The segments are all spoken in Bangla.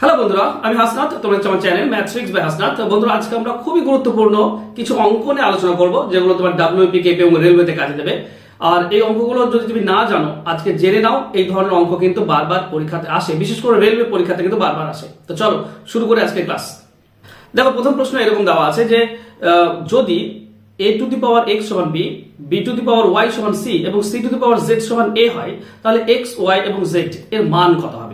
হ্যালো বন্ধুরা, আমি হাসনাত, তোমরা আমার চ্যানেল ম্যাথ্রিক্স বাই হাসনাত। বন্ধুরা, আজকে আমরা খুবই গুরুত্বপূর্ণ কিছু অঙ্ক নিয়ে আলোচনা করব, যেগুলো তোমার ডাব্লিউপি কেপি এবং রেলওয়েতে কাজে দেবে। আর এই অঙ্কগুলো যদি তুমি না জানো, আজকে জেনে নাও, এই ধরনের অঙ্ক কিন্তু বারবার পরীক্ষাতে আসে। বিশেষ করে রেলওয়ে পরীক্ষাতে কিন্তু বারবার আসে। তো চলো, শুরু করে আজকে ক্লাস দেখো, প্রথম প্রশ্ন এরকম দেওয়া আছে যে যদি A to the power X সমান B B to the power Y সমান সি এবং C to the power Z সমান এ হয়, তাহলে এক্স ওয়াই এবং জেড এর মান কত হবে?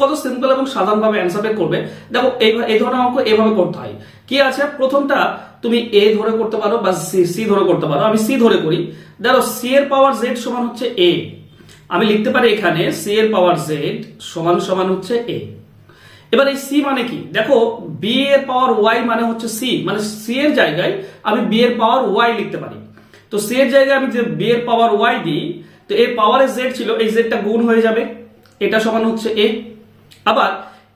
কত সিম্পল এবং সাধারণভাবে অ্যান্সার বের করবে। দেখো, এই এই ধরনের অঙ্ক এভাবে করতে হয়। কি আছে? প্রথমটা তুমি এ ধরে করতে পারো বা সি সি ধরে করতে পারো। আমি সি ধরে করি। দেখো সি এর পাওয়ার জেড সমান হচ্ছে এ আমি লিখতে পারি এখানে সি এর পাওয়ার জেড সমান সমান হচ্ছে এ এবার এই সি মানে কি? দেখো বি এর পাওয়ার ওয়াই মানে হচ্ছে সি মানে সি এর জায়গায় আমি বি এর পাওয়ার ওয়াই লিখতে পারি। তো সি এর জায়গায় আমি যে বি এর পাওয়ার ওয়াই দিই, তো এর পাওয়ারে জেড ছিল, এই জেডটা গুণ হয়ে যাবে। এটা সমান হচ্ছে এ আবার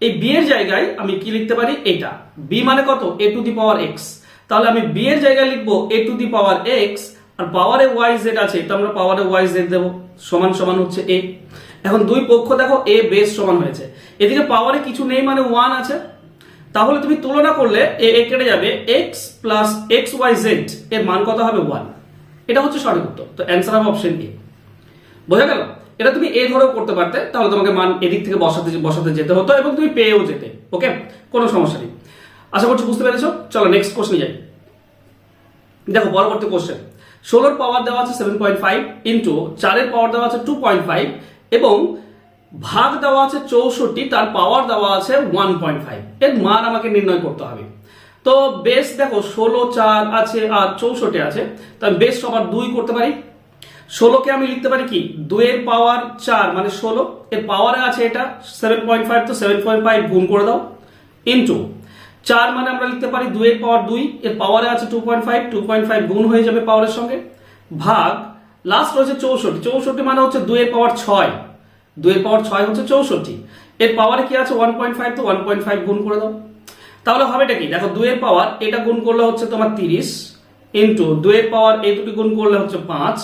এই বি এর জায়গায় আমি কি লিখতে পারি? এটা বি মানে কত? এ টু দি পাওয়ার এক্স তাহলে আমি বি এর জায়গায় লিখব এ টু দি পাওয়ার এক্স আর পাওয়ারে ওয়াই জেড আছে তো আমরা পাওয়ারে ওয়াই জেড দেবো। সমান সমান হচ্ছে এ এখন দুই পক্ষ দেখো এ বেস সমান হয়েছে। এদিকে পাওয়ারে কিছু নেই মানে ওয়ান আছে। তাহলে তুমি তুলনা করলে এ এ কেটে যাবে X plus X Y Z এর মান কত হবে? ওয়ান এটা হচ্ছে সঠিক উত্তর। তো অ্যান্সার হবে অপশন এ বোঝা গেল? এটা তুমি এ ধরেও করতে পারতে, তাহলে তোমাকে মান এদিক থেকে বসাতে বসাতে যেতে হতো এবং তুমি পেয়েও যেতে ওকে কোনো সমস্যা নেই। আশা করছি বুঝতে পেরেছ? চলো নেক্সট কোশ্চেন যাই। দেখো, পরবর্তী কোশ্চেন ষোলোর পাওয়ার দেওয়া আছে সেভেন পয়েন্ট ফাইভ ইন্টু চারের পাওয়ার দেওয়া আছে টু পয়েন্ট ফাইভ এবং ভাগ দেওয়া আছে চৌষট্টি, তার পাওয়ার দেওয়া আছে ওয়ান পয়েন্ট ফাইভ এর মান আমাকে নির্ণয় করতে হবে। তো বেশ দেখো, ষোলো, চার আছে আর চৌষট্টি আছে। তো বেস সবার দুই করতে পারি। ষোলোকে আমি লিখতে পারি কি? দুইয়ের পাওয়ার চার মানে ষোলো। এর পাওয়ারে আছে এটা সেভেন পয়েন্ট ফাইভ তো সেভেন পয়েন্ট ফাইভ গুণ করে দাও ইন্টু চার মানে আমরা লিখতে পারি দুইয়ের পাওয়ার দুই, এর পাওয়ারে আছে two point five two point five গুণ হয়ে যাবে পাওয়ারের সঙ্গে। ভাগ লাস্ট রয়েছে চৌষট্টি চৌষট্টি মানে হচ্ছে দুইয়ের পাওয়ার ছয়। দুইয়ের পাওয়ার ছয় হচ্ছে চৌষট্টি। এর পাওয়ারে কি আছে? ওয়ান পয়েন্ট ফাইভ তো ওয়ান পয়েন্ট ফাইভ গুণ করে দাও। তাহলে হবেটা কি? দেখো দুইয়ের পাওয়ার, এটা গুণ করলে হচ্ছে তোমার তিরিশ ইন্টু দুইয়ের পাওয়ার, এই দুটি গুণ করলে হচ্ছে পাঁচ।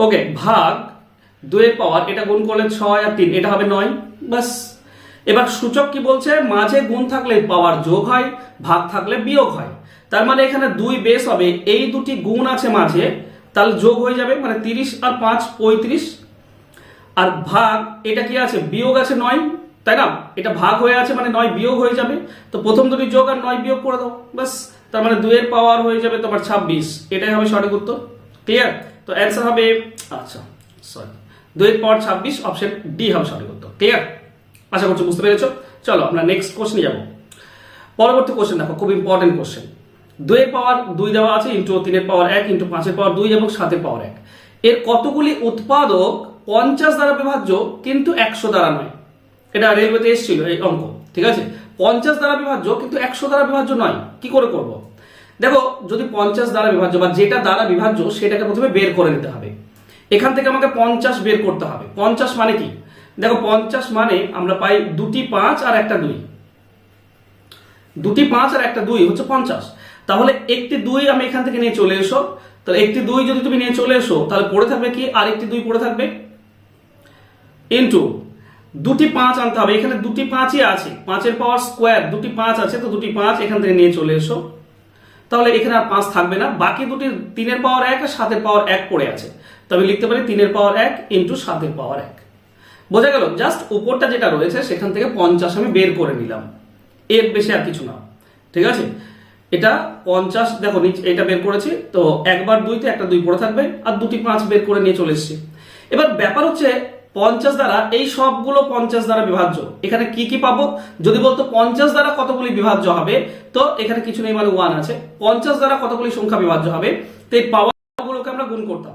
ওকে ভাগ দুইয়ের পাওয়ার এটা গুণ করলে ছয় আর তিন, এটা হবে নয় বাস এবার সূচক কি বলছে? মাঝে গুণ থাকলে পাওয়ার যোগ হয়, ভাগ থাকলে বিয়োগ হয়। তার মানে এখানে দুই বেস হবে, এই দুটি গুণ আছে মাঝে, তাহলে যোগ হয়ে যাবে মানে তিরিশ আর পাঁচ, পঁয়ত্রিশ। আর ভাগ, এটা কি আছে? বিয়োগ আছে নয়, তাই না? এটা ভাগ হয়ে আছে মানে নয় বিয়োগ হয়ে যাবে। তো প্রথম দুটি যোগ আর নয় বিয়োগ করে দাও বাস তার মানে দুয়ের পাওয়ার হয়ে যাবে তোমার ছাব্বিশ, এটাই হবে সঠিক উত্তর ক্লিয়ার তো অ্যান্সার হবে আচ্ছা সরি দুইয়ের পাওয়ার ছাব্বিশ অপশন ডি হবে সঠিক উত্তর ক্লিয়ার আশা করছি বুঝতে পেরেছ? চলো, আমরা নেক্সট কোশ্চেনে যাব। পরবর্তী কোশ্চেন দেখো, খুব ইম্পর্টেন্ট কোশ্চেন দুইয়ের পাওয়ার দুই দেওয়া আছে ইন্টু তিনের পাওয়ার এক ইন্টু পাঁচের পাওয়ার দুই এবং সাতের পাওয়ার এক। এর কতগুলি উৎপাদক পঞ্চাশ দ্বারা বিভাজ্য, কিন্তু একশো দ্বারা নয়? এটা রেলওয়েতে এসেছিল, এই অঙ্ক, ঠিক আছে? পঞ্চাশ দ্বারা বিভাজ্য, কিন্তু একশো দ্বারা বিভাজ্য নয়। কি করে করব? দেখো, যদি পঞ্চাশ দ্বারা বিভাজ্য বা যেটা দ্বারা বিভাজ্য, সেটাকে প্রথমে বের করে নিতে হবে। এখান থেকে আমাকে পঞ্চাশ বের করতে হবে। পঞ্চাশ মানে কি? দেখো, পঞ্চাশ মানে আমরা পাই দুটি পাঁচ আর একটা দুই। দুটি পাঁচ আর একটা দুই হচ্ছে পঞ্চাশ। তাহলে একটি দুই আমি এখান থেকে নিয়ে চলে এসো। তাহলে একটি দুই যদি তুমি নিয়ে চলে এসো, তাহলে পড়ে থাকবে কি? আর একটি দুই পড়ে থাকবে। ইন্টু দুটি পাঁচ আনতে হবে। এখানে দুটি পাঁচই আছে। পাঁচের পাওয়ার স্কোয়ার দুটি পাঁচ আছে, তো দুটি পাঁচ এখান থেকে নিয়ে চলে এসো। তাহলে এখানে আর পাঁচ থাকবে না। বাকি দুটি তিনের পাওয়ার এক আর সাতের পাওয়ার এক পড়ে আছে। তো আমি লিখতে পারি তিনের পাওয়ার এক ইন্টু সাতের পাওয়ার এক। বোঝা গেল জাস্ট উপরটা যেটা রয়েছে সেখান থেকে পঞ্চাশ আমি বের করে নিলাম। এর বেশি আর কিছু না। ঠিক আছে? এটা পঞ্চাশ, দেখো নিচে এটা বের করেছি, তো একবার দুইতে একটা দুই পড়ে থাকবে, আর দুটি পাঁচ বের করে নিয়ে চলে এসেছি। এবার ব্যাপার হচ্ছে পঞ্চাশ দ্বারা, এই সবগুলো পঞ্চাশ দ্বারা বিভাজ্য। এখানে কি কি পাবো? যদি বলতো পঞ্চাশ দ্বারা কতগুলি বিভাজ্য হবে, তো এখানে কিছু নেই মানে ওয়ান আছে। পঞ্চাশ দ্বারা কতগুলি সংখ্যা বিভাজ্য হবে? তো এই পাওয়ারগুলোকে আমরা গুণ করতাম।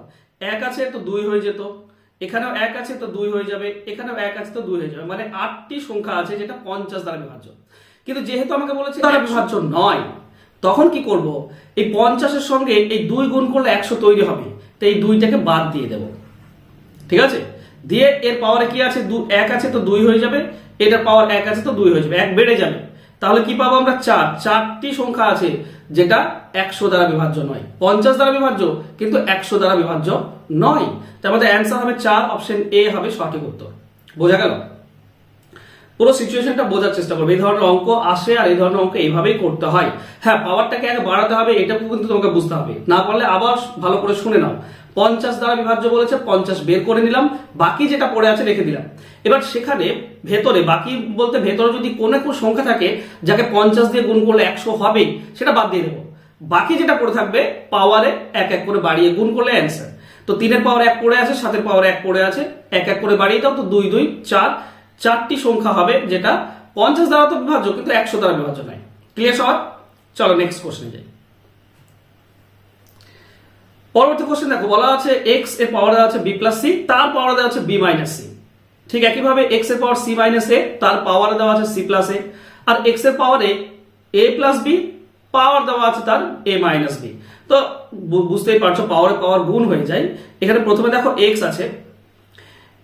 এক আছে তো দুই হয়ে যেত। এখানেও এক আছে তো দুই হয়ে যাবে। এখানেও এক আছে তো দুই হয়ে যাবে। মানে আটটি সংখ্যা আছে যেটা পঞ্চাশ দ্বারা বিভাজ্য। কিন্তু যেহেতু আমাকে বলেছে দ্বারা বিভাজ্য নয়, তখন কি করব? এই পঞ্চাশের সঙ্গে এই দুই গুণ করলে একশো তৈরি হবে। তো এই দুইটাকে বাদ দিয়ে দেব। ঠিক আছে? দিয়ে এর পাওয়ারে কি আছে? দু, এক আছে তো দুই হয়ে যাবে। এটার পাওয়ার এক আছে তো দুই হয়ে যাবে। এক বেড়ে যাবে। তাহলে কি পাবো আমরা? চার। চারটি সংখ্যা আছে যেটা একশো দ্বারা বিভাজ্য নয়। পঞ্চাশ দ্বারা বিভাজ্য, কিন্তু একশো দ্বারা বিভাজ্য নয়। তার মধ্যে অ্যান্সার হবে চার অপশন এ হবে সঠিক উত্তর। বোঝা গেল? পুরো সিচুয়েশনটা বোঝার চেষ্টা করবে। এই ধরনের অঙ্ক আসে আর এই ধরনের অঙ্ক এইভাবেই করতে হয়। হ্যাঁ পাওয়ারটাকে আগে বাড়াতে হবে এটাও কিন্তু তোমাকে বুঝতে হবে। না পারলে আবার ভালো করে শুনে নাও। পঞ্চাশ দ্বারা বিভাজ্য বলেছে, পঞ্চাশ বের করে নিলাম, বাকি যেটা পড়ে আছে রেখে দিলাম। এবার সেখানে ভেতরে, বাকি বলতে ভেতরে যদি কোনো কোনো সংখ্যা থাকে, যাকে পঞ্চাশ দিয়ে গুণ করলে একশো হবেই, সেটা বাদ দিয়ে দেবো। বাকি যেটা পড়ে থাকবে পাওয়ারে এক এক করে বাড়িয়ে গুণ করলে অ্যান্সার তো তিনের পাওয়ার এক পড়ে আছে, সাতের পাওয়ার এক পড়ে আছে, এক এক করে বাড়িয়ে দাও, তো দুই দুই, চার চারটি সংখ্যা হবে যেটা পঞ্চাশ দ্বারা তো বিভাজ্য, কিন্তু একশো দ্বারা বিভাজ্য নয় ক্লিয়ার সবার? চলো নেক্সট কোশ্চেন যাই। পরবর্তী কোশ্চেন দেখো, বলা আছে এক্সের পাওয়ার দেওয়া আছে বি প্লাস সি তার পাওয়ার দেওয়া আছে বি মাইনাস সি ঠিক একইভাবে এক্সের পাওয়ার সি মাইনাস এ তার পাওয়ার দেওয়া আছে সি প্লাস এ আর এক্সের পাওয়ারে এ প্লাস বি পাওয়ার দেওয়া আছে তার এ মাইনাস বি তো বুঝতেই পারছ পাওয়ারে পাওয়ার গুণ হয়ে যায়। এখানে প্রথমে দেখো এক্স আছে।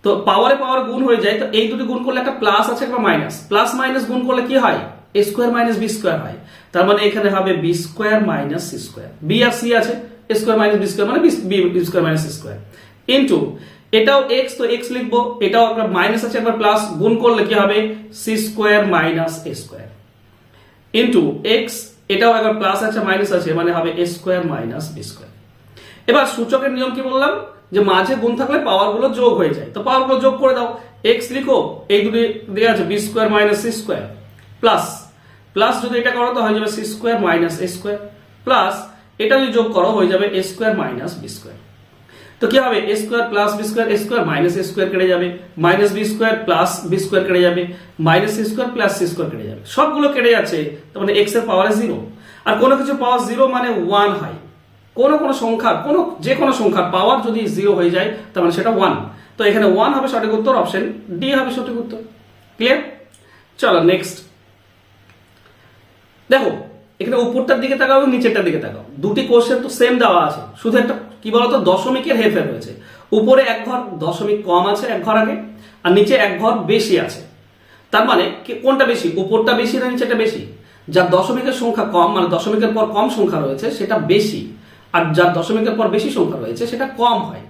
তো পাওয়ারে পাওয়ার গুণ হয়ে যায়, তো এই দুটি গুণ করলে একটা প্লাস আছে একটা মাইনাস প্লাস মাইনাস গুণ করলে কি হয়? A square minus B square হয়। তার মানে এখানে হবে B square minus C square B আর সি আছে A square minus B square মানে B square minus C square into এটাও এক্স তো এক্স লিখব, এটাও একটা মাইনাস আছে, একবার প্লাস গুণ করলে কি হবে? C square minus A square into X এটাও একবার প্লাস আছে মাইনাস আছে মানে হবে A square minus B square এবার সূচকের নিয়ম কি বললাম? যে মাঝে গুণ থাকলে পাওয়ারগুলো যোগ হয়ে যায়। তো পাওয়ারগুলো যোগ করে দাও। এক্স লিখো, এই দুটি দেওয়া আছে B square minus C square plus plus যদি এটা করো তো হয়ে যাবে C square minus A square plus এটা যদি যোগ করো, হয়ে যাবে A square minus B square তো কি হবে? A square plus B square A square minus A square কেটে যাবে। Minus B square plus B square কেটে যাবে। Minus C square plus C square কেটে যাবে। সবগুলো কেটে যাচ্ছে, তার মানে এক্সের পাওয়ার জিরো আর কোনো কিছু পাওয়ার জিরো মানে ওয়ান হয় কোনো কোনো সংখ্যার, কোনো যে কোনো সংখ্যার পাওয়ার যদি জিরো হয়ে যায়, তার মানে সেটা ওয়ান তো এখানে ওয়ান হবে সঠিক উত্তর অপশন ডি হবে সঠিক উত্তর। ক্লিয়ার চলো নেক্সট দেখো, এখানে উপরটার দিকে তাকাও নিচেরটার দিকে তাকাও। দুটি কোশ্চেন তো সেম দেওয়া আছে। শুধু একটা, কি বলতো? দশমিকের হেরফের রয়েছে। উপরে এক ঘর দশমিক কম আছে এক ঘর আগে, আর নিচে এক ঘর বেশি আছে। তার মানে কোনটা বেশি? উপরটা বেশি না নিচেটা বেশি? যার দশমিকের সংখ্যা কম মানে দশমিকের পর কম সংখ্যা রয়েছে, সেটা বেশি। আর যার দশমিকের পর বেশি সংখ্যা রয়েছে, সেটা কম হয়।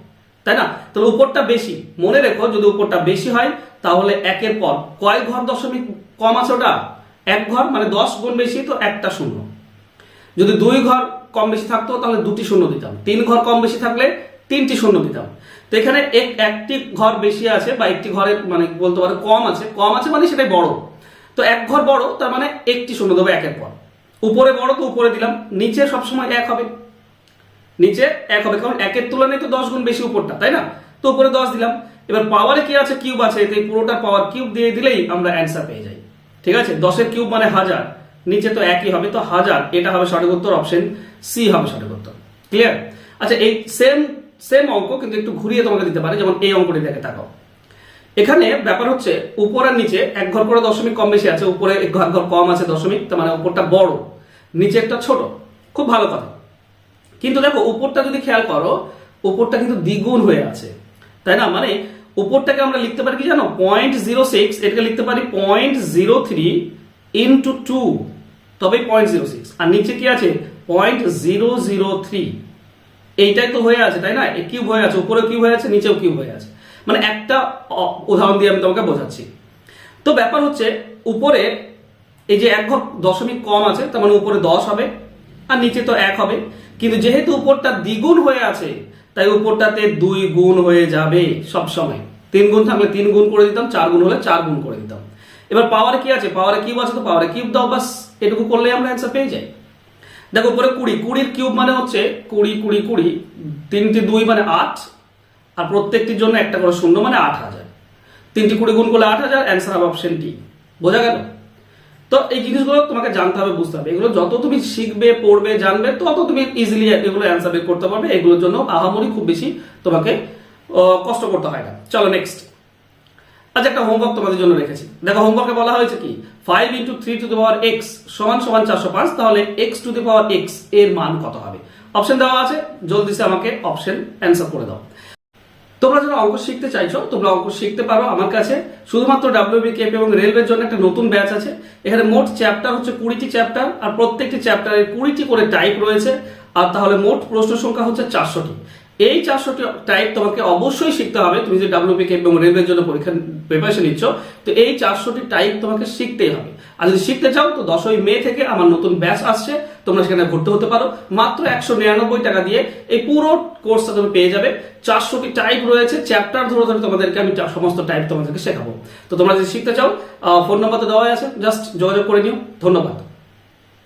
তাই না? তাহলে উপরটা বেশি। মনে রেখো, যদি উপরটা বেশি হয়, তাহলে একের পর কয় ঘর দশমিক কম আছে ওটা? এক ঘর মানে দশ গুণ বেশি তো একটা শূন্য। যদি দুই ঘর কম বেশি থাকতো, তাহলে দুটি শূন্য দিতাম। তিন ঘর কম বেশি থাকলে তিনটি শূন্য দিতাম। তো এখানে এক, একটি ঘর বেশি আছে বা একটি ঘরের মানে বলতে পারো কম আছে। কম আছে মানে সেটাই বড়। তো এক ঘর বড়, তার মানে একটি শূন্য দেবো একের পর। উপরে বড় তো উপরে দিলাম। নিচে সবসময় এক হবে। নিচে এক হবে, কারণ একের তুলনায় তো দশ গুণ বেশি উপরটা, তাই না? তো উপরে দশ দিলাম। এবার পাওয়ারে কি আছে? কিউব আছে। তো এই পুরোটা পাওয়ার কিউব দিয়ে দিলেই আমরা অ্যান্সার পেয়ে যাই। ঠিক আছে? দশের কিউব মানে হাজার। নিচে তো একই হবে, তো হাজার। এটা হবে সঠিক উত্তর অপশন সি হবে সঠিক উত্তর ক্লিয়ার আচ্ছা এই সেম সেম অঙ্ক, কিন্তু একটু ঘুরিয়ে তোমাকে দিতে পারে, যেমন এই অঙ্কটি দেখে তাকাও এখানে ব্যাপার হচ্ছে, উপর আর নিচে এক ঘর করে দশমিক কম বেশি আছে। উপরে এক ঘর কম আছে দশমিক, তার মানে উপরটা বড়। নিচে একটা ছোট। খুব ভালো কথা। কিন্তু দেখো, উপরটা যদি খেয়াল করো, উপরটা কিন্তু দ্বিগুণ হয়ে আছে। তাই না? মানে উপরটাকে আমরা লিখতে পারি কি জানো? পয়েন্ট জিরো সিক্স এটাকে লিখতে পারি point zero three into two তবেই পয়েন্ট জিরো সিক্স আর নিচে কি আছে? পয়েন্ট জিরো জিরো থ্রি এইটাই তো হয়ে আছে, তাই না? কিউব হয়ে আছে, উপরেও কিউব হয়ে আছে, নিচেও কিউব হয়ে আছে। মানে একটা উদাহরণ দিয়ে আমি তোমাকে বোঝাচ্ছি। তো ব্যাপার হচ্ছে, উপরে এই যে এক ঘর দশমিক কম আছে, তার মানে উপরে দশ হবে, আর নিচে তো এক হবে। কিন্তু যেহেতু উপরটা দ্বিগুণ হয়ে আছে, তাই উপরটাতে দুই গুণ হয়ে যাবে সব সময়। তিন গুণ থাকলে তিন গুণ করে দিতাম, চার গুণ হলে চার গুণ করে দিতাম। এবার পাওয়ার কি আছে? পাওয়ারে কিউব আছে তো পাওয়ারে কিউব দাও বাস এটুকু করলে আমরা অ্যান্সার পেয়ে যাই। দেখো উপরে কুড়ি, কুড়ির কিউব মানে হচ্ছে কুড়ি কুড়ি কুড়ি, তিনটি দুই মানে আট, আর প্রত্যেকটির জন্য একটা করে শূন্য মানে আট হাজার। তিনটি কুড়ি গুণ করলে আট হাজার অ্যান্সার হবে অপশন ডি বোঝা গেল? তো এই জিনিসগুলো তোমাকে জানতে হবে, বুঝতে হবে। এগুলো যত তুমি শিখবে, পড়বে, জানবে, তত তুমি ইজিলি এগুলো অ্যান্সার বের করতে পারবে। এগুলোর জন্য আহামরি খুব বেশি তোমাকে কষ্ট করতে হয় না। চলো নেক্সট আচ্ছা একটা হোমওয়ার্ক তোমাদের জন্য রেখেছি। দেখো হোমওয়ার্কে বলা হয়েছে কি? Five into three to the power X সমান সমান চারশো পাঁচ, তাহলে এক্স টু দি পাওয়ার এক্সের মান কত হবে? অপশন দেওয়া আছে। জলদি আমাকে অপশন অ্যান্সার করে দাও। তোমরা যারা অঙ্ক শিখতে চাইছো, তোমরা অঙ্ক শিখতে পারো আমার কাছে। শুধুমাত্র ডাব্লিউবি কেপ এবং রেলওয়ের জন্য একটা নতুন ব্যাচ আছে। এখানে মোট চ্যাপ্টার হচ্ছে কুড়িটি চ্যাপ্টার আর প্রত্যেকটি চ্যাপ্টারের কুড়িটি করে টাইপ রয়েছে। আর তাহলে মোট প্রশ্ন সংখ্যা হচ্ছে চারশোটি। এই চারশোটি টাইপ তোমাকে অবশ্যই শিখতে হবে। তুমি যে ডাব্লিউপিকে এবং রেলওয়ের জন্য পরীক্ষা প্রিপারেশন নিচ্ছ, তো এই চারশোটি টাইপ তোমাকে শিখতেই হবে। আর যদি শিখতে চাও, তো দশই মে থেকে আমার নতুন ব্যাচ আসছে, তোমরা সেখানে ভর্তি হতে পারো। মাত্র একশো নিরানব্বই টাকা দিয়ে এই পুরো কোর্সটা তুমি পেয়ে যাবে। চারশোটি টাইপ রয়েছে চ্যাপ্টার ধরে ধরে তোমাদেরকে আমি সমস্ত টাইপ তোমাদেরকে শেখাবো। তো তোমরা যদি শিখতে চাও ফোন নাম্বার তো দেওয়াই আছে জাস্ট যোগাযোগ করে নিও। ধন্যবাদ।